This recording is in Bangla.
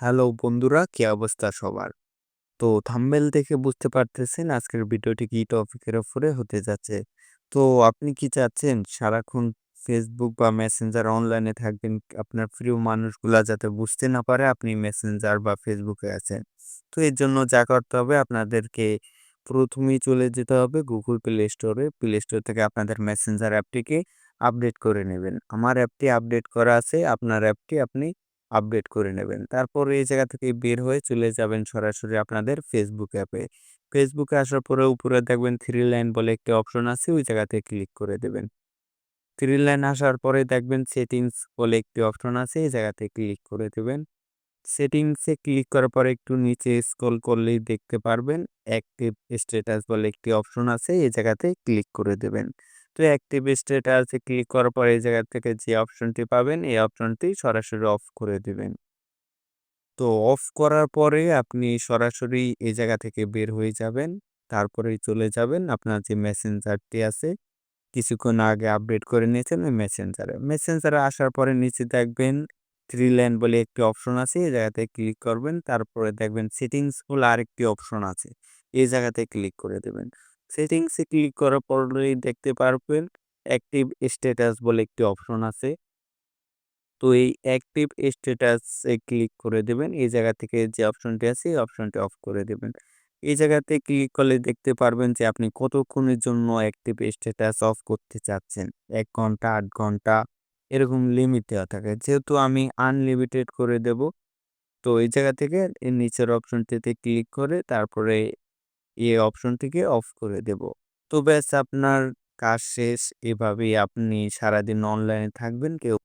হ্যালো বন্ধুরা, কি অবস্থা সবার? তো থাম্বনেল দেখে বুঝতে পারতেছেন আজকের ভিডিওটি কি টপিকের ওপরে হতে যাচ্ছে। তো আপনি কি চাচ্ছেন সারাক্ষণ ফেসবুক বা মেসেঞ্জার অনলাইনে থাকবেন, আপনার প্রিয় মানুষগুলা যাতে বুঝতে না পারে আপনি মেসেঞ্জার বা ফেসবুকে আছেন। তো এর জন্য যা করতে হবে আপনাদেরকে প্রথমেই চলে যেতে হবে গুগল প্লে স্টোরে। প্লে স্টোর থেকে আপনাদের মেসেঞ্জার অ্যাপটিকে আপডেট করে নেবেন। আমার অ্যাপটি আপডেট করা আছে, আপনার অ্যাপটি আপনি আপডেট করে নেবেন। তারপর এই জায়গা থেকে বের হয়ে চলে যাবেন সরাসরি আপনাদের ফেসবুক অ্যাপে। ফেসবুকে আসার পরে উপরে দেখবেন থ্রি লাইন বলে একটি অপশন আছে, ওই জায়গাতে ক্লিক করে দেবেন। থ্রি লাইন আসার পরে দেখবেন সেটিংস বলে একটি অপশন আছে, এই জায়গাতে ক্লিক করে দেবেন। সেটিংসে ক্লিক করার পরে একটু নিচে স্ক্রল করলেই দেখতে পারবেন অ্যাক্টিভ স্ট্যাটাস বলে একটি অপশন আছে, এই জায়গাতে ক্লিক করে দেবেন। তো অ্যাক্টিভ স্ট্যাটাসে ক্লিক করার পরে এই জায়গা থেকে যে অপশনটি পাবেন, এই অপশনটি সরাসরি অফ করে দিবেন। তো অফ করার পরে আপনি সরাসরি এই জায়গা থেকে বের হয়ে যাবেন। তারপরেই চলে যাবেন আপনার যে মেসেঞ্জারটি আছে, কিছুক্ষণ আগে আপডেট করে নিয়েছেন ওই মেসেঞ্জারে। মেসেঞ্জারে আসার পরে নিচে দেখবেন থ্রি লাইন বলে একটি অপশন আছে, এই জায়গাতে ক্লিক করবেন। তারপরে দেখবেন সেটিংস বলে আরেকটি অপশন আছে, এই জায়গাতে ক্লিক করে দেবেন। সেটিংসে ক্লিক করার পরেই দেখতে পারবেন অ্যাক্টিভ স্ট্যাটাস বলে একটি অপশন আছে। তো এই অ্যাক্টিভ স্ট্যাটাসে ক্লিক করে দেবেন। এই জায়গা থেকে যে অপশনটি আছে এই অপশনটি অফ করে দেবেন। এই জায়গাতে ক্লিক করলে দেখতে পারবেন যে আপনি কতক্ষণের জন্য অ্যাক্টিভ স্ট্যাটাস অফ করতে চাচ্ছেন। এক ঘণ্টা, আট ঘণ্টা এরকম লিমিট দেওয়া থাকে। যেহেতু আমি আনলিমিটেড করে দেব, তো এই জায়গা থেকে নিচের অপশনটিতে ক্লিক করে তারপরে এই অপশনটিকে অফ করে দেব। তো ব্যাস, আপনার কাজ শেষ। এভাবেই আপনি সারাদিন অনলাইনে থাকবেন। কেউ